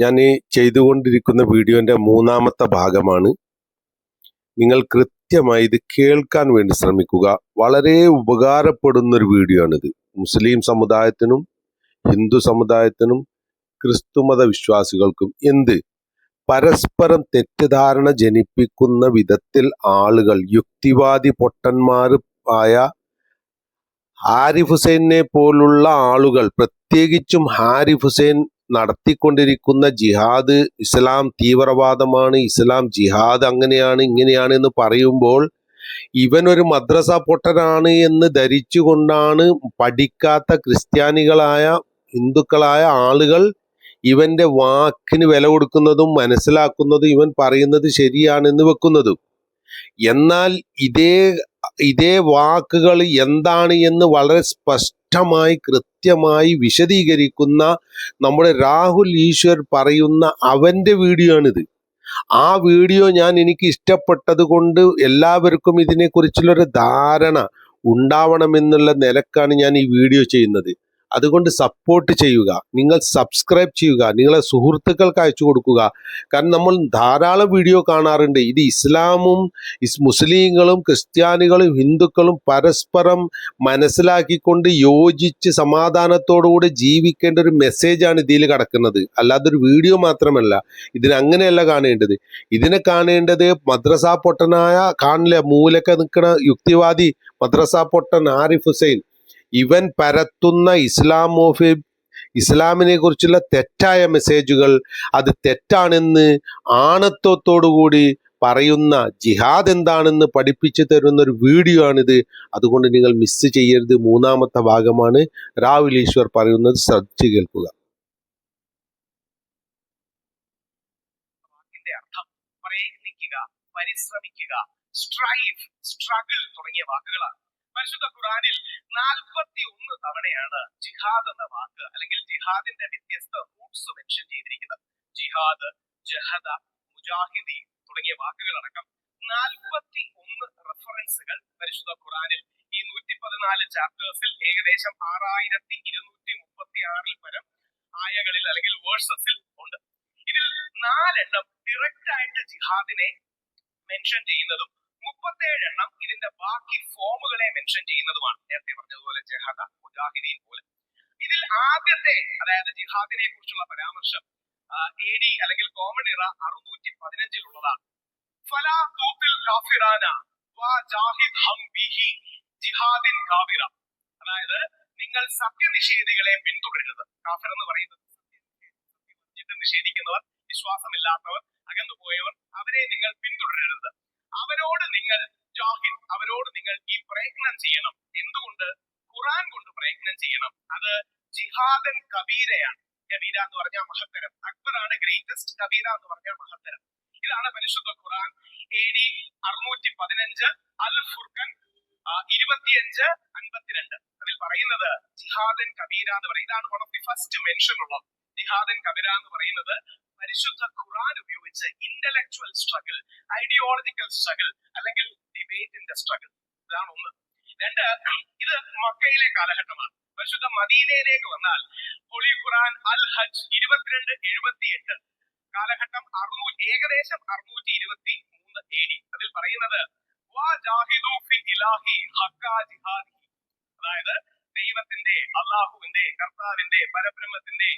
ഞാൻ ഈ ചെയ്തുകൊണ്ടിരിക്കുന്ന വീഡിയോന്റെ മൂന്നാമത്തെ ഭാഗമാണ്. നിങ്ങൾ കൃത്യമായി ഇത് കേൾക്കാൻ വേണ്ടി ശ്രമിക്കുക. വളരെ ഉപകാരപ്പെടുന്ന ഒരു വീഡിയോ ആണിത് മുസ്ലിം സമുദായത്തിനും ഹിന്ദു സമുദായത്തിനും ക്രിസ്തുമത വിശ്വാസികൾക്കും എന്ത്? പരസ്പരം തെറ്റിദ്ധാരണ ജനിപ്പിക്കുന്ന വിധത്തിൽ ആളുകൾ യുക്തിവാദി പൊട്ടന്മാർ ആയ ഹാരിഫ് ഹുസൈനെ പോലുള്ള ആളുകൾ പ്രത്യേകിച്ചും ഹാരിഫ് ഹുസൈൻ നടത്തിക്കൊണ്ടിരിക്കുന്ന ജിഹാദ് ഇസ്ലാം തീവ്രവാദമാണ് ഇസ്ലാം ജിഹാദ് അങ്ങനെയാണ് ഇങ്ങനെയാണ് എന്ന് പറയുമ്പോൾ ഇവൻ ഒരു മദ്രസ പൊട്ടനാണ് എന്ന് ധരിച്ചുകൊണ്ടാണ് പഠിക്കാത്ത ക്രിസ്ത്യാനികളായ ഹിന്ദുക്കളായ ആളുകൾ ഇവന്റെ വാക്കിന് വില കൊടുക്കുന്നതും മനസ്സിലാക്കുന്നതും ഇവൻ പറയുന്നത് ശരിയാണെന്ന് വെക്കുന്നതും. എന്നാൽ ഇതേ ഇതേ വാക്കുകൾ എന്താണ് എന്ന് വളരെ സ്പഷ്ടമായി കൃത്യമായി വിശദീകരിക്കുന്ന നമ്മുടെ രാഹുൽ ഈശ്വർ പറയുന്ന അവന്റെ വീഡിയോ ആണിത് ആ വീഡിയോ ഞാൻ എനിക്ക് ഇഷ്ടപ്പെട്ടത് കൊണ്ട് എല്ലാവർക്കും ഇതിനെക്കുറിച്ചുള്ളൊരു ധാരണ ഉണ്ടാവണമെന്നുള്ള നിലക്കാണ് ഞാൻ ഈ വീഡിയോ ചെയ്യുന്നത്. അതുകൊണ്ട് സപ്പോർട്ട് ചെയ്യുക. നിങ്ങൾ സബ്സ്ക്രൈബ് ചെയ്യുക. നിങ്ങളെ സുഹൃത്തുക്കൾക്ക് അയച്ചു കൊടുക്കുക. കാരണം നമ്മൾ ധാരാളം വീഡിയോ കാണാറുണ്ട്. ഇത് ഇസ്ലാമും ഇസ് മുസ്ലിങ്ങളും ക്രിസ്ത്യാനികളും ഹിന്ദുക്കളും പരസ്പരം മനസ്സിലാക്കിക്കൊണ്ട് യോജിച്ച് സമാധാനത്തോടുകൂടി ജീവിക്കേണ്ട ഒരു മെസ്സേജാണ് ഇതിൽ കിടക്കുന്നത്. അല്ലാതെ ഒരു വീഡിയോ മാത്രമല്ല. ഇതിന് അങ്ങനെയല്ല കാണേണ്ടത്. ഇതിനെ കാണേണ്ടത് മദ്രസ പൊട്ടനായ കാണില്ല മൂലക്ക നിൽക്കുന്ന യുക്തിവാദി മദ്രസ പൊട്ടൻ ആരിഫ് ഹുസൈൻ. ഇവൻ പരത്തുന്ന ഇസ്ലാമോഫി ഇസ്ലാമിനെ കുറിച്ചുള്ള തെറ്റായ മെസ്സേജുകൾ അത് തെറ്റാണെന്ന് ആണത്വത്തോടുകൂടി പറയുന്ന ജിഹാദ് എന്താണെന്ന് പഠിപ്പിച്ചു തരുന്ന ഒരു വീഡിയോ ആണിത്. അതുകൊണ്ട് നിങ്ങൾ മിസ് ചെയ്യരുത്. മൂന്നാമത്തെ ഭാഗമാണ് രാഹുൽ ഈശ്വർ പറയുന്നത്. ശ്രദ്ധിച്ചു കേൾക്കുക. പരിശ്രമിക്കുക സ്ട്രൈവ് സ്ട്രഗിൾ തുടങ്ങിയ വാക്കുകളാണ്. പരിശുദ്ധ ഖുറാനിൽ നാൽപ്പത്തി ഒന്ന് തവണയാണ് ജിഹാദ് എന്ന വാക്ക് അല്ലെങ്കിൽ ജിഹാദിന്റെ വ്യത്യസ്ത റൂട്ട്സ് മെൻഷൻ ചെയ്തിരിക്കുന്നത്. ജിഹാദ് ജഹദ മുജാഹിദി തുടങ്ങിയ വാക്കുകളടക്കം നാൽപ്പത്തി ഒന്ന് റെഫറൻസുകൾ പരിശുദ്ധ ഖുറാനിൽ ഈ നൂറ്റി പതിനാല് ചാപ്റ്റേഴ്സിൽ ഏകദേശം ആറായിരത്തി ഇരുന്നൂറ്റി മുപ്പത്തി ആറിൽ പരം ആയകളിൽ അല്ലെങ്കിൽ വേഴ്സസിൽ ഉണ്ട്. ഇതിൽ നാലെണ്ണം ഡയറക്റ്റ് ആയിട്ട് ജിഹാദിനെ മെൻഷൻ ചെയ്യുന്നതും മുപ്പത്തേഴ് എണ്ണം ഇതിന്റെ ബാക്കി ഫോമുകളെ മെൻഷൻ ചെയ്യുന്നതുമാണ്. നേരത്തെ പറഞ്ഞതുപോലെ ജഹദ മുജാഹിദീൻ പോലെ. ഇതിൽ ആദ്യത്തെ അതായത് ജിഹാദിനെ കുറിച്ചുള്ള പരാമർശം എ ഡി അല്ലെങ്കിൽ കോമൺ ഇറ അറുന്നൂറ്റി പതിനഞ്ചിലുള്ളതാണ് ഫലാ തൂത്തിൽ കാഫിറാന ജാഹിദ് ഹം ജിഹാദിൻ കാഫിറ. അതായത് നിങ്ങൾ സത്യനിഷേധികളെ പിന്തുടരുന്നത്. കാഫിർ എന്ന് പറയുന്നത് സത്യം നിഷേധിക്കുന്നവർ വിശ്വാസമില്ലാത്തവർ അകന്നുപോയവർ അവരെ നിങ്ങൾ പിന്തുടരരുത്. അവരോട് നിങ്ങൾ ജാഹിദ് അവരോട് നിങ്ങൾ ഈ പ്രയത്നം ചെയ്യണം. എന്തുകൊണ്ട്? ഖുറാൻ കൊണ്ട് പ്രയത്നം ചെയ്യണം. അത് ജിഹാദൻ കബീരയാണ്. കബീര എന്ന് പറഞ്ഞാൽ മഹത്തരം. അക്ബറാണ് ഗ്രേറ്റസ്റ്റ് കബീര എന്ന് പറഞ്ഞാൽ മഹത്തരം. ഇതാണ് പരിശുദ്ധ ഖുറാൻ എ ഡി അറുന്നൂറ്റി പതിനഞ്ച് അൽ ഫുർഖൻ ഇരുപത്തിയഞ്ച് അൻപത്തിരണ്ട്. അതിൽ പറയുന്നത് ജിഹാദൻ കബീര എന്ന് പറയും. ഇതാണ് one of the first mention ഉള്ളത്. ജിഹാദൻ കബിര എന്ന് പറയുന്നത് പരിശുദ്ധ ഖുറാൻ ഉപയോഗിച്ച് ഇന്റലക്ച്വൽ സ്ട്രഗിൾ ഐഡിയോളജിക്കൽ സ്ട്രഗിൾ അല്ലെങ്കിൽ ഡിബേറ്റിന്റെ സ്ട്രഗിൾ ഇതാണ് ഒന്ന്. രണ്ട് ഇത് മക്കയിലെ കാലഘട്ടമാണ്. പരിശുദ്ധ മദീനയിലേക്ക് വന്നാൽ ഹുലി ഖുറാൻ അൽ ഹജ് ഇരുപത്തിരണ്ട് എഴുപത്തി എട്ട് കാലഘട്ടം അറുന്നൂറ്റി ഏകദേശം അറുന്നൂറ്റി ഇരുപത്തി മൂന്ന് ഡി അതിൽ പറയുന്നത് അതായത് ദൈവത്തിന്റെ അള്ളാഹുവിന്റെ കർത്താവിന്റെ പരബ്രഹ്മത്തിന്റെ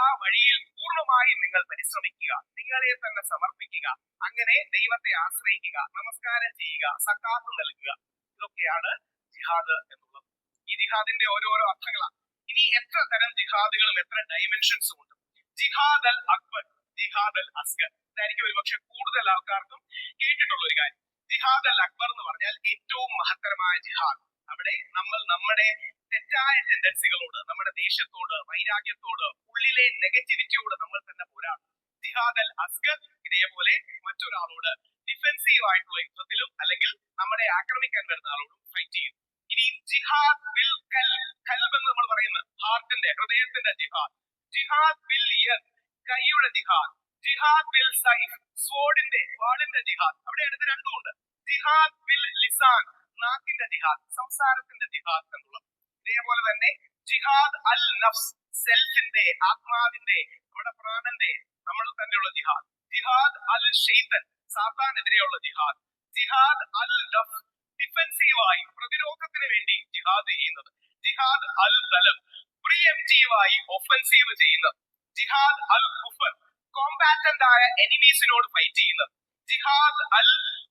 ആ വഴിയിൽ പൂർണമായും നിങ്ങൾ പരിശ്രമിക്കുക. നിങ്ങളെ തന്നെ സമർപ്പിക്കുക. അങ്ങനെ ദൈവത്തെ ആശ്രയിക്കുക നമസ്കാരം ചെയ്യുക സക്കാത്ത് നൽകുക. ഇതൊക്കെയാണ് ജിഹാദ് എന്നുള്ളത്. ഈ ജിഹാദിന്റെ ഓരോരോ അർത്ഥങ്ങളാണ്. ഇനി എത്ര തരം ജിഹാദുകളും എത്ര ഡൈമെൻഷൻസും ഉണ്ട്. ജിഹാദ് അൽ അക്ബർ ജിഹാദ് അൽ അസ്കർ ഇതായിരിക്കും ഒരുപക്ഷെ കൂടുതൽ ആൾക്കാർക്കും കേട്ടിട്ടുള്ള ഒരു കാര്യം. ജിഹാദ് അൽ അക്ബർ എന്ന് പറഞ്ഞാൽ ഏറ്റവും മഹത്തരമായ ജിഹാദ്. അവിടെ നമ്മൾ നമ്മുടെ തെറ്റായ ടെൻഡൻസികളോട് നമ്മുടെ ദേശത്തോട് വൈരാഗ്യത്തോട് ഉള്ളിലെ നെഗറ്റിവിറ്റിയോട് നമ്മൾ തന്നെ പോരാടും ജിഹാദ് അൽ അസ്കർ ഇതേപോലെ മറ്റൊരാളോട് ഡിഫെൻസീവ് ആയിട്ടുള്ള യുദ്ധത്തിലും അല്ലെങ്കിൽ നമ്മളെ ആക്രമിക്കാൻ വരുന്ന ആളോടും ഫൈറ്റ് ചെയ്യും. ഇനി ജിഹാദ് വിൽ കൽ കൽബ് എന്ന് നമ്മൾ പറയുന്നത് ഹാർട്ടിന്റെ ഹൃദയത്തിന്റെ ജിഹാദ്. ജിഹാദ് വിൽ യദ് കൈയുടെ ജിഹാദ്. ജിഹാദ് വിൽ സൈഫ് സ്വോർഡിന്റെ വാളിന്റെ ജിഹാദ്. അവിടെ അടുത്ത് രണ്ടും ഉണ്ട് ജിഹാദ് വിൽ ലിസാൻ നാക്കിന്റെ ജിഹാദ് സംസാരത്തിന്റെ ജിഹാദ് എന്നുള്ളത്. ഇതേപോലെ തന്നെ ജിഹാദ് അൽ നഫ്സ് സെൽഫിന്റെ ആത്മാവിന്റെ നമ്മുടെ പ്രാണന്റെ നമ്മൾ തന്നെയുള്ള ജിഹാദ്. ജിഹാദ് അൽ ഷെയ്തൻ സാത്താനെതിരെയുള്ള ജിഹാദ്. ജിഹാദ് അൽ ഡഫ് ഡിഫെൻസീവായി പ്രതിരോധത്തിന് വേണ്ടി ജിഹാദ് ചെയ്യുന്നത്. ജിഹാദ് അൽ തലം പ്രിയംറ്റീവായി ഒഫൻസീവ് ചെയ്യുന്നത്. ജിഹാദ് അൽ ഖുഫർ കോമ്പാറ്റന്റ് ആയ എനിമീസിനോട് ഫൈറ്റ് ചെയ്യുന്നത്. ജിഹാദ് അൽ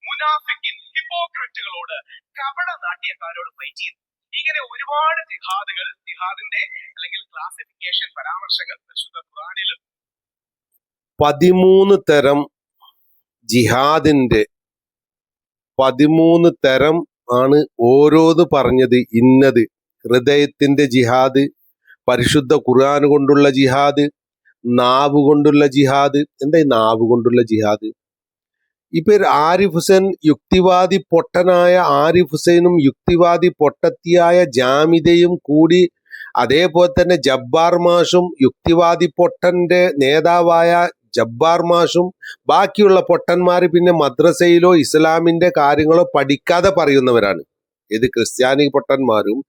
മുനാഫിക്കിൻ ഹിപ്പോക്രറ്റുകളോട് കപട നാട്യക്കാരോട് ഫൈറ്റ് ചെയ്യുന്നു ഇങ്ങനെ ഒരുപാട് ജിഹാദുകൾ ജിഹാദിന്റെ അല്ലെങ്കിൽ ക്ലാസിഫിക്കേഷൻ പരാമർശങ്ങൾ പരിശുദ്ധ ഖുറാനിലും പതിമൂന്ന് തരം ജിഹാദിന്റെ പതിമൂന്ന് തരം ആണ് ഓരോന്ന് പറഞ്ഞത് ഇന്നത്. ഹൃദയത്തിന്റെ ജിഹാദ് പരിശുദ്ധ ഖുർആൻ കൊണ്ടുള്ള ജിഹാദ് നാവ് കൊണ്ടുള്ള ജിഹാദ്. എന്താ നാവ് കൊണ്ടുള്ള ജിഹാദ്? ഇപ്പൊ ആരിഫ് ഹുസൈൻ യുക്തിവാദി പൊട്ടനായ ആരിഫ് ഹുസൈനും യുക്തിവാദി പൊട്ടത്തിയായ ജാമിതയും കൂടി അതേപോലെ തന്നെ ജബ്ബാർ മാഷും യുക്തിവാദി പൊട്ടന്റെ നേതാവായ ജബ്ബാർ മാഷും ബാക്കിയുള്ള പൊട്ടന്മാർ പിന്നെ മദ്രസയിലോ ഇസ്ലാമിന്റെ കാര്യങ്ങളോ പഠിക്കാതെ പറയുന്നവരാണ്. ഇത് ക്രിസ്ത്യാനി പൊട്ടന്മാരും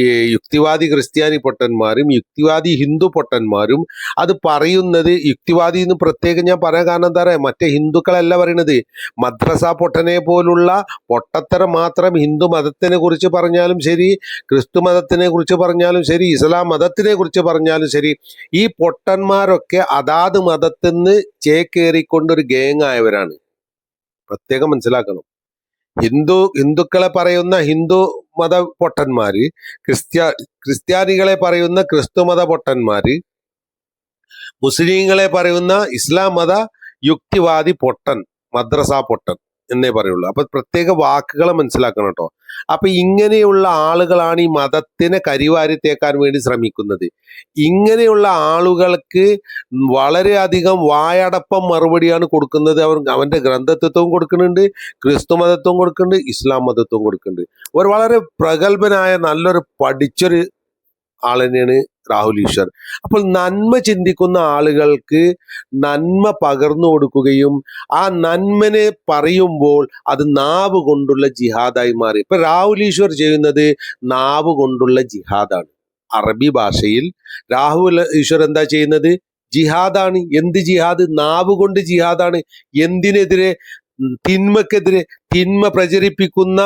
ഈ യുക്തിവാദി ക്രിസ്ത്യാനി പൊട്ടന്മാരും യുക്തിവാദി ഹിന്ദു പൊട്ടന്മാരും അത് പറയുന്നത് യുക്തിവാദി എന്ന് പ്രത്യേകം ഞാൻ പറയാൻ കാരണം എന്താ പറയുക മറ്റേ ഹിന്ദുക്കളല്ല പറയണത്. മദ്രസ പൊട്ടനെ പോലുള്ള പൊട്ടത്തരം മാത്രം ഹിന്ദു മതത്തിനെ കുറിച്ച് പറഞ്ഞാലും ശരി ക്രിസ്തു മതത്തിനെ കുറിച്ച് പറഞ്ഞാലും ശരി ഇസ്ലാം മതത്തിനെ കുറിച്ച് പറഞ്ഞാലും ശരി ഈ പൊട്ടന്മാരൊക്കെ അതാത് മതത്തിൽ നിന്ന് ചേക്കേറിക്കൊണ്ടൊരു ഗേങ് ആയവരാണ്. പ്രത്യേകം മനസ്സിലാക്കണം. ഹിന്ദു ഹിന്ദുക്കളെ പറയുന്ന ഹിന്ദു മത പൊട്ടന്മാര് ക്രിസ്ത്യ ക്രിസ്ത്യാനികളെ പറയുന്ന ക്രിസ്തു മത പൊട്ടന്മാര് മുസ്ലിങ്ങളെ പറയുന്ന ഇസ്ലാം മത യുക്തിവാദി പൊട്ടൻ മദ്രസ പൊട്ടൻ. എന്നേ പറയുള്ളൂ. അപ്പൊ പ്രത്യേക വാക്കുകളെ മനസ്സിലാക്കണം കേട്ടോ അപ്പൊ ഇങ്ങനെയുള്ള ആളുകളാണ് ഈ മതത്തിനെ കരിവാരി തേക്കാൻ വേണ്ടി ശ്രമിക്കുന്നത്. ഇങ്ങനെയുള്ള ആളുകൾക്ക് വളരെയധികം വായടപ്പം മറുപടിയാണ് കൊടുക്കുന്നത്. അവർ അവന്റെ ഗ്രന്ഥത്വവും കൊടുക്കുന്നുണ്ട് ക്രിസ്തു മതത്വം കൊടുക്കുന്നുണ്ട് ഇസ്ലാം മതത്വം കൊടുക്കുന്നുണ്ട്. ഒരു വളരെ പ്രഗത്ഭനായ നല്ലൊരു പഠിച്ചൊരു ആൾ തന്നെയാണ് രാഹുൽ ഈശ്വർ. അപ്പോൾ നന്മ ചിന്തിക്കുന്ന ആളുകൾക്ക് നന്മ പകർന്നു കൊടുക്കുകയും ആ നന്മനെ പറയുമ്പോൾ അത് നാവ് കൊണ്ടുള്ള ജിഹാദായി മാറി. ഇപ്പൊ രാഹുൽ ഈശ്വർ ചെയ്യുന്നത് നാവ് കൊണ്ടുള്ള ജിഹാദാണ്. അറബി ഭാഷയിൽ രാഹുൽ ഈശ്വർ എന്താ ചെയ്യുന്നത്? ജിഹാദാണ്. എന്ത് ജിഹാദ്? നാവ് കൊണ്ട് ജിഹാദാണ്. എന്തിനെതിരെ? തിന്മക്കെതിരെ തിന്മ പ്രചരിപ്പിക്കുന്ന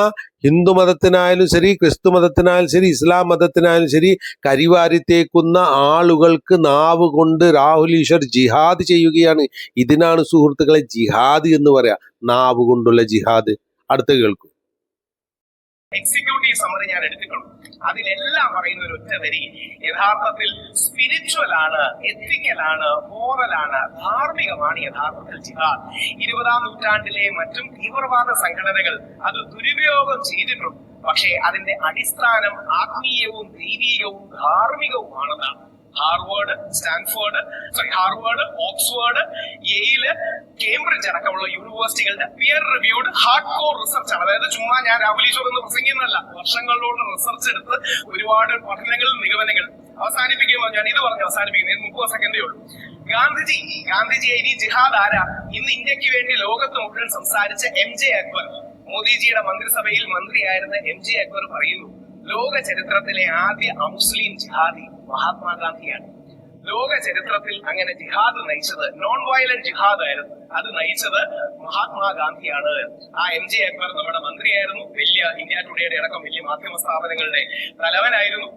ഹിന്ദു മതത്തിനായാലും ശരി ക്രിസ്തു മതത്തിനായാലും ശരി ഇസ്ലാം മതത്തിനായാലും ശരി കരിവാരിത്തേക്കുന്ന ആളുകൾക്ക് നാവ് കൊണ്ട് രാഹുൽ ഈശ്വർ ജിഹാദ് ചെയ്യുകയാണ്. ഇതിനാണ് സുഹൃത്തുക്കളെ ജിഹാദ് എന്ന് പറയാ. നാവ് കൊണ്ടുള്ള ജിഹാദ്. അടുത്ത കേൾക്കും. എക്സിക്യൂട്ടീവ് സമ്മറി ഞാൻ എടുത്തിട്ടുണ്ട് അതിലെല്ലാം പറയുന്ന ഒരു ഒറ്റ വരി യഥാർത്ഥത്തിൽ സ്പിരിച്വൽ ആണ് മോറൽ ആണ് ധാർമ്മികമാണ് യഥാർത്ഥത്തിൽ ജിഹാദ് ഇരുപതാം നൂറ്റാണ്ടിലെ മറ്റും തീവ്രവാദ സംഘടനകൾ അത് ദുരുപയോഗം ചെയ്തിട്ടുണ്ട്. പക്ഷേ അതിന്റെ അടിസ്ഥാനം ആത്മീയവും ദൈവീകവും ധാർമ്മികവുമാണെന്നാണ്. Harvard Stanford sorry Harvard Oxford Yale Cambridge അടക്കമുള്ള യൂണിവേഴ്സിറ്റികളുടെ peer reviewed hard core research ആണ്. അതായത് ചുമ്മാ ഞാൻ രാഹുൽ ഈശ്വർ എന്ന് പ്രസംഗിക്കുന്നല്ല വർഷങ്ങളോട് റിസർച്ച് എടുത്ത് ഒരുപാട് പഠനങ്ങൾ നിഗമനങ്ങൾ അവസാനിപ്പിക്കുമ്പോൾ ഞാൻ ഇത് പറഞ്ഞ് അവസാനിപ്പിക്കുന്നത് മുപ്പത് സെക്കൻഡേ ഉള്ളൂ. ഗാന്ധിജി ഗാന്ധിജിയെ ഇനി ജിഹാദ് ആരാ? ഇന്ന് ഇന്ത്യയ്ക്ക് വേണ്ടി ലോകത്ത് മുഴുവൻ സംസാരിച്ച എം ജെ അക്ബർ. മോദിജിയുടെ മന്ത്രിസഭയിൽ മന്ത്രിയായിരുന്ന എം ജെ അക്ബർ പറയുന്നു ലോക ചരിത്രത്തിലെ ആദ്യ അമുസ്ലിം ജിഹാദി മഹാത്മാഗാന്ധിയാണ്. ലോക ചരിത്രത്തിൽ അങ്ങനെ ജിഹാദ് നയിച്ചത് നോൺ വയലന്റ് ജിഹാദ് ആയിരുന്നു. അത് നയിച്ചത് മഹാത്മാഗാന്ധിയാണ്. ആ എം ജെ അക്ബർ നമ്മുടെ മന്ത്രിയായിരുന്നു. വലിയ ഇന്ത്യ ടുഡേയുടെ അടക്കം വലിയ മാധ്യമ സ്ഥാപനങ്ങളുടെ തലവനായിരുന്നു.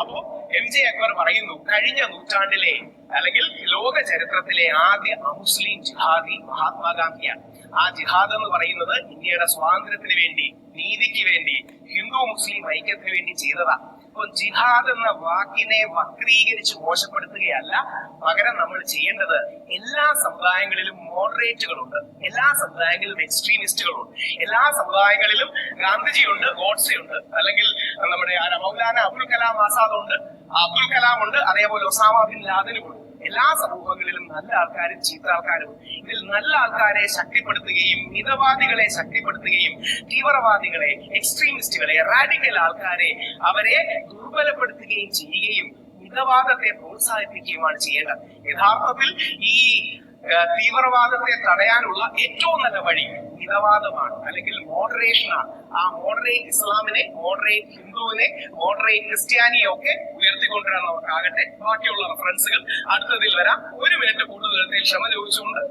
അപ്പോ എം ജെ അക്ബർ പറയുന്നു കഴിഞ്ഞ നൂറ്റാണ്ടിലെ അല്ലെങ്കിൽ ലോക ചരിത്രത്തിലെ ആദ്യ അമുസ്ലിം ജിഹാദി മഹാത്മാഗാന്ധിയാണ്. ആ ജിഹാദ് എന്ന് പറയുന്നത് ഇന്ത്യയുടെ സ്വാതന്ത്ര്യത്തിന് വേണ്ടി നീതിക്ക് വേണ്ടി ഹിന്ദു മുസ്ലിം ഐക്യത്തിന് വേണ്ടി ചെയ്തതാ അപ്പൊ ജിഹാദ് എന്ന വാക്കിനെ വക്രീകരിച്ച് മോശപ്പെടുത്തുകയല്ല പകരം നമ്മൾ ചെയ്യേണ്ടത് എല്ലാ സമുദായങ്ങളിലും മോഡറേറ്റുകളുണ്ട് എല്ലാ സമുദായങ്ങളിലും എക്സ്ട്രീമിസ്റ്റുകളുണ്ട് എല്ലാ സമുദായങ്ങളിലും ഗാന്ധിജിയുണ്ട് ഗോഡ്സെ ഉണ്ട് അല്ലെങ്കിൽ നമ്മുടെ മൗലാന അബുൽ കലാം ആസാദ് ഉണ്ട് അബ്ദുൽ കലാം ഉണ്ട് അതേപോലെ ഒസാമ ബിൻ ലാദനും ഉണ്ട് എല്ലാ സമൂഹങ്ങളിലും നല്ല ആൾക്കാരും ചീത്ത ആൾക്കാരും. ഇതിൽ നല്ല ആൾക്കാരെ ശക്തിപ്പെടുത്തുകയും മിതവാദികളെ ശക്തിപ്പെടുത്തുകയും തീവ്രവാദികളെ എക്സ്ട്രീമിസ്റ്റുകളെ റാഡിക്കൽ ആൾക്കാരെ അവരെ ദുർബലപ്പെടുത്തുകയും ചെയ്യുകയും മിതവാദത്തെ പ്രോത്സാഹിപ്പിക്കുകയുമാണ് ചെയ്യേണ്ടത്. യഥാർത്ഥത്തിൽ ഈ തീവ്രവാദത്തെ തടയാനുള്ള ഏറ്റവും നല്ല വഴി മിതവാദമാണ് അല്ലെങ്കിൽ മോഡറേഷൻ ആണ്. ആ മോഡറേറ്റ് ഇസ്ലാമിനെ മോഡറേറ്റ് ഹിന്ദുവിനെ മോഡറേറ്റ് ക്രിസ്ത്യാനിയെ ഒക്കെ ഉയർത്തിക്കൊണ്ടുവരാൻ നമുക്കാകട്ടെ ബാക്കിയുള്ള റെഫറൻസുകൾ അടുത്തതിൽ വരാം. ഒരു മിനിറ്റ് കൂടുതൽ ക്ഷമ ചോദിച്ചുകൊണ്ട്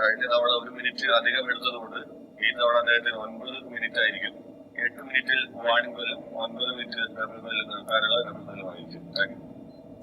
കഴിഞ്ഞ തവണ ഒരു മിനിറ്റ് അധികം എടുത്തതുകൊണ്ട് ഈ തവണ അദ്ദേഹത്തിന് ഒൻപത് മിനിറ്റ് ആയിരിക്കും. എട്ട് മിനിറ്റിൽ വാണിംഗ് വരും ഒൻപത് മിനിറ്റ് റബിബലും നിർത്താനുള്ള റബിബലും ആയിരിക്കും. താങ്ക് യു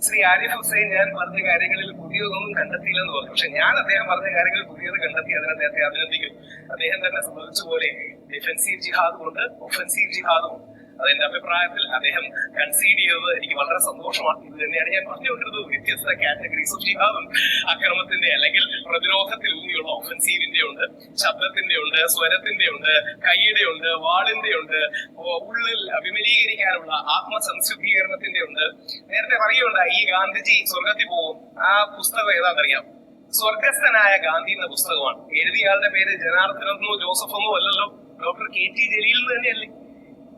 ശ്രീ ആരിഫ് ഹുസൈൻ ഞാൻ പറഞ്ഞ കാര്യങ്ങളിൽ പുതിയതൊന്നും കണ്ടെത്തിയില്ലെന്ന് പറഞ്ഞു. പക്ഷെ ഞാൻ അദ്ദേഹം പറഞ്ഞ കാര്യങ്ങൾ പുതിയത് കണ്ടെത്തി അതിനെ അദ്ദേഹത്തെ അഭിനന്ദിക്കും. അദ്ദേഹം തന്നെ സമ്മതിച്ച പോലെ ഡിഫൻസീവ് ജിഹാദും ഉണ്ട് ഒഫൻസീവ് ജിഹാദും ഉണ്ട്. അതെന്റെ അഭിപ്രായത്തിൽ അദ്ദേഹം കൺസീഡ് ചെയ്തത് എനിക്ക് വളരെ സന്തോഷമാണ്. തന്നെയാണ്. ഞാൻ പറഞ്ഞു വരുന്നത് വ്യത്യസ്ത കാറ്റഗറീസ് ഓഫ് ജിഹാദും അക്രമത്തിന്റെ അല്ലെങ്കിൽ പ്രതിരോധത്തിൽ ഊന്നിയുള്ള ഒഫൻസീവിന്റെ ഉണ്ട് ശബ്ദത്തിന്റെ ഉണ്ട് സ്വരത്തിന്റെ ഉണ്ട് കൈയുടെ ഉണ്ട് വാളിന്റെ ഉണ്ട് ഉള്ളിൽ അഭിമലീകരിക്കാനുള്ള ആത്മസംശുദ്ധീകരണത്തിന്റെ ഉണ്ട്. നേരത്തെ പറയുകയുണ്ടായി ഈ ഗാന്ധിജി സ്വർഗത്തിൽ പോകും. ആ പുസ്തകം ഏതാണെന്നറിയാം? സ്വർഗസ്ഥനായ ഗാന്ധി എന്ന പുസ്തകമാണ്. എഴുതിയാളുടെ പേര് ജനാർദ്ദനോ ജോസഫെന്നോ അല്ലല്ലോ. ഡോക്ടർ കെ ടി ജലീൽ തന്നെയല്ലേ?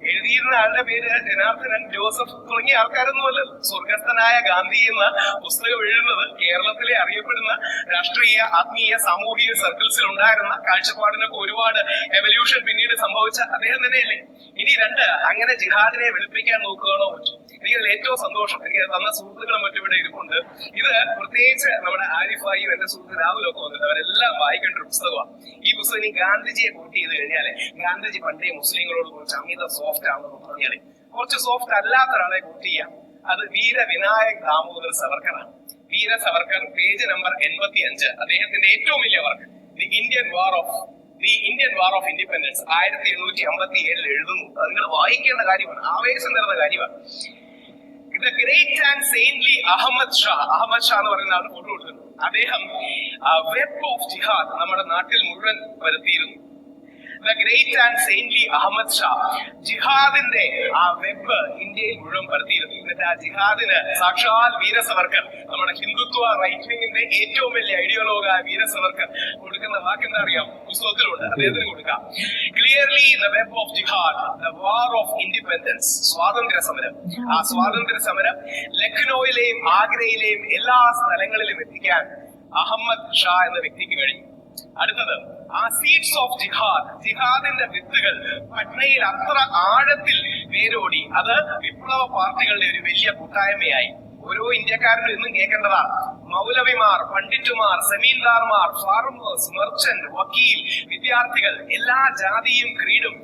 എഴുതിയിരുന്ന ആളുടെ പേര് ജനാർദ്ദനൻ ജോസഫ് തുടങ്ങിയ ആൾക്കാരൊന്നും അല്ല സ്വർഗസ്ഥനായ ഗാന്ധി എന്ന പുസ്തകം എഴുതുന്നത് കേരളത്തിലെ അറിയപ്പെടുന്ന രാഷ്ട്രീയ ആത്മീയ സാമൂഹിക സർക്കിൾസിൽ ഉണ്ടായിരുന്ന കാഴ്ചപ്പാടിനൊക്കെ ഒരുപാട് എവല്യൂഷൻ പിന്നീട് സംഭവിച്ച അദ്ദേഹം തന്നെയല്ലേ? ഇനി രണ്ട് അങ്ങനെ ജിഹാദിനെ വെളുപ്പിക്കാൻ നോക്കുകയാണോ പറ്റും? എനിക്ക് ഏറ്റവും സന്തോഷം എനിക്ക് തന്ന സുഹൃത്തുക്കളും മറ്റും ഇവിടെ ഇരിപ്പുണ്ട്. ഇത് പ്രത്യേകിച്ച് നമ്മുടെ ആരിഫായും എന്റെ സുഹൃത്ത് രാഹുലൊക്കെ വന്നിട്ട് അവരെല്ലാം വായിക്കേണ്ട ഒരു പുസ്തകമാണ്. ഈ പുസ്തകം ഇനി ഗാന്ധിജിയെ കോട്ട് ചെയ്ത് കഴിഞ്ഞാൽ ഗാന്ധിജി പണ്ടേ മുസ്ലിങ്ങളോട് കുറച്ച് അമിത സോഫ്റ്റ് ആണെന്ന് പറഞ്ഞാൽ കുറച്ച് സോഫ്റ്റ് അല്ലാത്ത ഒരാളെ കോട്ട് ചെയ്യാം. അത് വീര വിനായക് ദാമോദർ സവർക്കറാണ്. വീര സവർക്കർ പേജ് നമ്പർ എൺപത്തി അഞ്ച് അദ്ദേഹത്തിന്റെ ഏറ്റവും വലിയ work the Indian war of the Indian war of independence ആയിരത്തി എണ്ണൂറ്റി അമ്പത്തി ഏഴിൽ എഴുതുന്നു. അത് നിങ്ങൾ വായിക്കേണ്ട കാര്യമാണ്. ആവേശം തരുന്ന കാര്യമാണ്. The great and saintly Ahmad Shah Ahmad Shah എന്ന് പറയുന്ന ആൾ ഫോട്ടോ കൊടുക്കുന്നത് അദ്ദേഹം വെബ് ഓഫ് ജിഹാദ് നമ്മുടെ നാട്ടിൽ മുഴുവൻ വരുത്തിയിരുന്നു. The great and saintly Ahmad Shah ജിഹാദിന്റെ ആ വെബ് ഇന്ത്യയിൽ മുഴുവൻ പരത്തിയിരുന്നു എന്നിട്ട് ആ ജിഹാദിന് സാക്ഷാൽ വീരസവർക്കർ നമ്മുടെ ഹിന്ദുത്വ റൈറ്റ് വിങ്ങിന്റെ ഏറ്റവും വലിയ ഐഡിയോളോഗ് ആ വീരസവർക്കർ കൊടുക്കുന്ന വാക്കെന്താ അറിയാം പുസ്തകത്തിലുണ്ട് അദ്ദേഹത്തിന് കൊടുക്കാം? Clearly the web of jihad the war of independence സ്വാതന്ത്ര്യ സമരം ആ സ്വാതന്ത്ര്യ സമരം ലക്നൌവിലെയും ആഗ്രയിലെയും എല്ലാ സ്ഥലങ്ങളിലും എത്തിക്കാൻ അഹമ്മദ് ഷാ എന്ന വ്യക്തിക്ക് കഴിഞ്ഞു. അടുത്തത് ആ സീഡ്സ് ഓഫ് ജിഹാദ് ജിഹാദിന്റെ വിത്തുകൾ പട്നയിൽ അത്ര ആഴത്തിൽ വേരോടി. അത് വിപ്ലവ പാർട്ടികളുടെ ഒരു വലിയ കൂട്ടായ്മയായി. ഓരോ ഇന്ത്യക്കാരനും ഇന്നും കേൾക്കേണ്ടതാണ്. മൗലവിമാർ പണ്ഡിറ്റുമാർ സെമീൻദാർമാർ ഫാർമേഴ്സ് മെർച്ചന്റ് വക്കീൽ വിദ്യാർത്ഥികൾ എല്ലാ ജാതിയും ക്രീഡും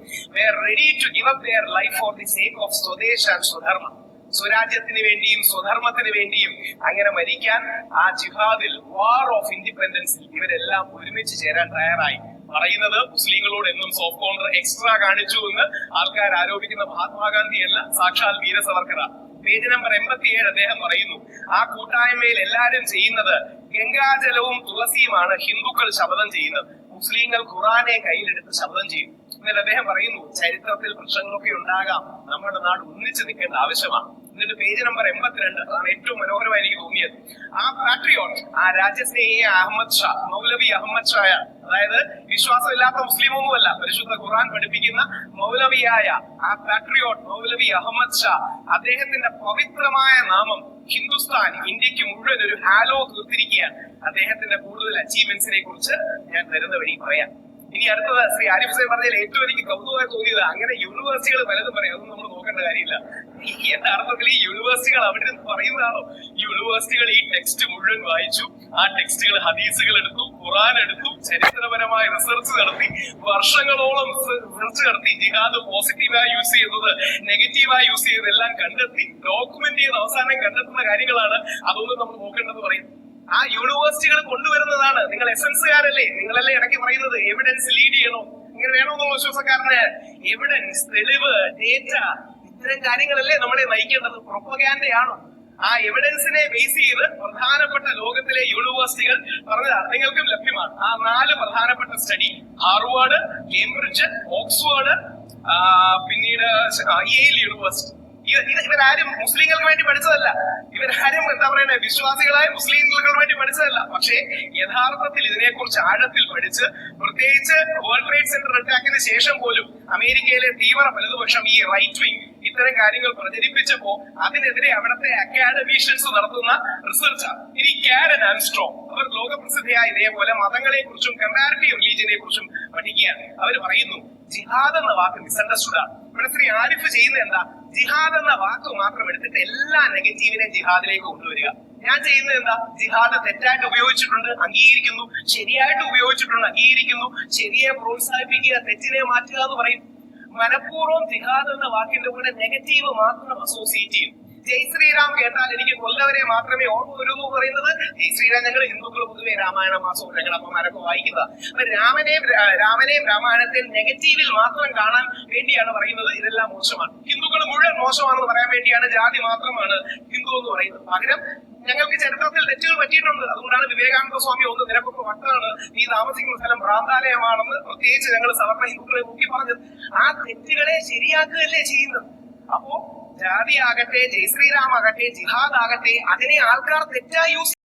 ready to give their life for the sake of swadesh and swadharma. സ്വരാജ്യത്തിന് വേണ്ടിയും സ്വധർമ്മത്തിന് വേണ്ടിയും അങ്ങനെ മരിക്കാൻ ആ ജിഹാദിൽ വാർ ഓഫ് ഇൻഡിപെൻഡൻസിൽ ഇവരെല്ലാം ഒരുമിച്ച് ചേരാൻ തയ്യാറായി. പറയുന്നത് മുസ്ലിങ്ങളോട് എന്നും സോഫ്റ്റ് കോർണർ എക്സ്ട്രാ കാണിച്ചു എന്ന് ആൾക്കാർ ആരോപിക്കുന്ന മഹാത്മാഗാന്ധി അല്ല സാക്ഷാൽ വീരസവർക്കറ പേജ് നമ്പർ എൺപത്തിയേഴ് അദ്ദേഹം പറയുന്നു ആ കൂട്ടായ്മയിൽ എല്ലാവരും ചെയ്യുന്നത് ഗംഗാജലവും തുളസിയുമാണ് ഹിന്ദുക്കൾ ശബ്ദം ചെയ്യുന്നത്. മുസ്ലിങ്ങൾ ഖുറാനെ കയ്യിലെടുത്ത് ശബ്ദം ചെയ്യും. എന്നിട്ട് അദ്ദേഹം പറയുന്നു ചരിത്രത്തിൽ പ്രശ്നങ്ങളൊക്കെ ഉണ്ടാകാം. നമ്മുടെ നാട് ഒന്നിച്ചു നിൽക്കേണ്ട ആവശ്യമാണ്. എന്നിട്ട് പേജ് നമ്പർ എൺപത്തിരണ്ട് അതാണ് ഏറ്റവും മനോഹരമായി എനിക്ക് തോന്നിയത്. ആ പാട്രിയോട്ട് ആ രാജ്യസ്നേഹിയ അഹമ്മദ് ഷാ മൗലവി അഹമ്മദ് ഷായ അതായത് വിശ്വാസമില്ലാത്ത മുസ്ലിം ഒന്നുമല്ല പരിശുദ്ധ ഖുറാൻ പഠിപ്പിക്കുന്ന മൗലവിയായ ആ പാട്രിയോട്ട് മൗലവി അഹമ്മദ് ഷാ അദ്ദേഹത്തിന്റെ പവിത്രമായ നാമം ഹിന്ദുസ്ഥാൻ ഇന്ത്യയ്ക്ക് മുഴുവൻ ഒരു ഹാലോ തീർത്തിരിക്കുകയാണ്. അദ്ദേഹത്തിന്റെ കൂടുതൽ അച്ചീവ്മെന്റ്സിനെ കുറിച്ച് ഞാൻ വരുന്ന വഴി പറയാം. ഇനി അടുത്തത് ശ്രീ ആരിഫ് ഹുസൈൻ പറഞ്ഞതിൽ ഏറ്റവും എനിക്ക് കൗതുകമായി തോന്നിയത് അങ്ങനെ യൂണിവേഴ്സിറ്റികൾ പലതും പറയും. അതൊന്നും നമ്മൾ നോക്കേണ്ട കാര്യമില്ല. എന്റെ അർത്ഥത്തിൽ ഈ യൂണിവേഴ്സിറ്റികൾ അവിടെ നിന്ന് പറയുന്നതാണോ? യൂണിവേഴ്സിറ്റികൾ ഈ ടെക്സ്റ്റ് മുഴുവൻ വായിച്ചു. ആ ടെക്സ്റ്റുകൾ ഹദീസുകൾ എടുത്തു ഖുറാൻ എടുത്തു ചരിത്രപരമായ റിസർച്ച് നടത്തി വർഷങ്ങളോളം റിസർച്ച് നടത്തി ജിഹാദ് പോസിറ്റീവായി യൂസ് ചെയ്യുന്നത് നെഗറ്റീവായി യൂസ് ചെയ്തതെല്ലാം കണ്ടെത്തി ഡോക്യുമെന്റ് ചെയ്ത് അവസാനം കണ്ടെത്തുന്ന കാര്യങ്ങളാണ്. അതൊന്നും നമ്മൾ നോക്കേണ്ടത് പറയുന്നത് ആ യൂണിവേഴ്സിറ്റികൾ കൊണ്ടുവരുന്നതാണ്. നിങ്ങൾ എസൻസുകാരല്ലേ നിങ്ങളല്ലേ ഇടയ്ക്ക് പറയുന്നത് എവിഡൻസ് ലീഡ് ചെയ്യണോ. ഇങ്ങനെ വേണമെന്നുള്ള വിശ്വാസക്കാരന്? എവിഡൻസ് തെളിവ് ഡേറ്റ ഇത്തരം കാര്യങ്ങളല്ലേ നമ്മളെ നയിക്കേണ്ടത്? പ്രൊപ്പഗാൻഡയാണ് ആ എവിഡൻസിനെ ബേസ് ചെയ്ത് പ്രധാനപ്പെട്ട ലോകത്തിലെ യൂണിവേഴ്സിറ്റികൾ പറഞ്ഞതാണ്. നിങ്ങൾക്കും ലഭ്യമാണ്. ആ നാല് പ്രധാനപ്പെട്ട സ്റ്റഡി ഹാർവാർഡ് കേംബ്രിഡ്ജ് ഓക്സ്ഫോർഡ് പിന്നീട് യേൽ യൂണിവേഴ്സിറ്റി ഇവരാരും മുസ്ലിങ്ങൾക്ക് വേണ്ടി പഠിച്ചതല്ല. ഇവരാരും എന്താ പറയുന്നത് വിശ്വാസികളായ മുസ്ലിങ്ങൾക്ക് വേണ്ടി പഠിച്ചതല്ല. പക്ഷേ യഥാർത്ഥത്തിൽ ഇതിനെക്കുറിച്ച് ആഴത്തിൽ പഠിച്ച് പ്രത്യേകിച്ച് വേൾഡ് ട്രേഡ് സെന്റർ അറ്റാക്കിന് ശേഷം പോലും അമേരിക്കയിലെ തീവ്ര വലതുപക്ഷം ഈ റൈറ്റ് വിങ് ഇത്തരം കാര്യങ്ങൾ പ്രചരിപ്പിച്ചപ്പോ അതിനെതിരെ അവിടുത്തെ അക്കാഡമീഷ്യൻസ് നടത്തുന്ന റിസർച്ചാണ് ഇനി കാരൻ ആംസ്ട്രോങ് അവർ ലോകപ്രസിദ്ധിയായ ഇതേപോലെ മതങ്ങളെ കുറിച്ചും കമ്പാരിറ്റീവ് റിലീജിയനെ കുറിച്ചും പഠിക്കുകയാണ്. അവർ പറയുന്നു ജിഹാദ് എന്ന വാക്ക് മിസ്അണ്ടർസ്റ്റുഡ് ആണ്. ഇവിടെ ശ്രീ ആരിഫ് ചെയ്യുന്ന എന്താ? ജിഹാദ് എന്ന വാക്ക് മാത്രം എടുത്തിട്ട് എല്ലാ നെഗറ്റീവിനെയും ജിഹാദിലേക്ക് കൊണ്ടുവരിക. ഞാൻ ചെയ്യുന്നത് എന്താ? ജിഹാദ് തെറ്റായിട്ട് ഉപയോഗിച്ചിട്ടുണ്ട് അംഗീകരിക്കുന്നു. ശരിയായിട്ട് ഉപയോഗിച്ചിട്ടുണ്ട് അംഗീകരിക്കുന്നു. ശരിയെ പ്രോത്സാഹിപ്പിക്കുക തെറ്റിനെ മാറ്റുക എന്ന് പറയും. മനഃപൂർവം ജിഹാദ് എന്ന വാക്കിന്റെ കൂടെ നെഗറ്റീവ് മാത്രം അസോസിയേറ്റ് ചെയ്യും. ജയ് ശ്രീറാം കേട്ടാൽ എനിക്ക് കൊല്ലവരെ മാത്രമേ ഓർമ്മ വരൂ എന്ന് പറയുന്നത് ജയ് ശ്രീറാം ഞങ്ങൾ ഹിന്ദുക്കൾ പൊതുവെ രാമായണ മാസവും ഞങ്ങൾ അമ്മമാരൊക്കെ വായിക്കുന്നത്. അപ്പൊ രാമനെയും രാമനെയും രാമായണത്തെ നെഗറ്റീവിൽ മാത്രം കാണാൻ വേണ്ടിയാണ് പറയുന്നത്. ഇതെല്ലാം മോശമാണ്. ഹിന്ദുക്കൾ മുഴുവൻ മോശമാണെന്ന് പറയാൻ വേണ്ടിയാണ് ജാതി മാത്രമാണ് ഹിന്ദു എന്ന് പറയുന്നത്. പകരം ഞങ്ങൾക്ക് ചരിത്രത്തിൽ തെറ്റുകൾ പറ്റിയിട്ടുണ്ട്. അതുകൊണ്ടാണ് വിവേകാനന്ദ സ്വാമി ഒന്ന് നിനക്കൊക്കെ വട്ടാണ് നീ താമസിക്കുന്ന സ്ഥലം ഭ്രാന്താലയമാണെന്ന് പ്രത്യേകിച്ച് ഞങ്ങൾ സവർണ ഹിന്ദുക്കളെ നോക്കി പറഞ്ഞത്. ആ തെറ്റുകളെ ശരിയാക്കുകയല്ലേ ചെയ്യുന്നത്. അപ്പോ ജാതി ആകട്ടെ ജയ് ശ്രീറാം ആകട്ടെ ജിഹാദ് ആകട്ടെ അതിനെ ആൾക്കാർ തെറ്റായി യൂസ്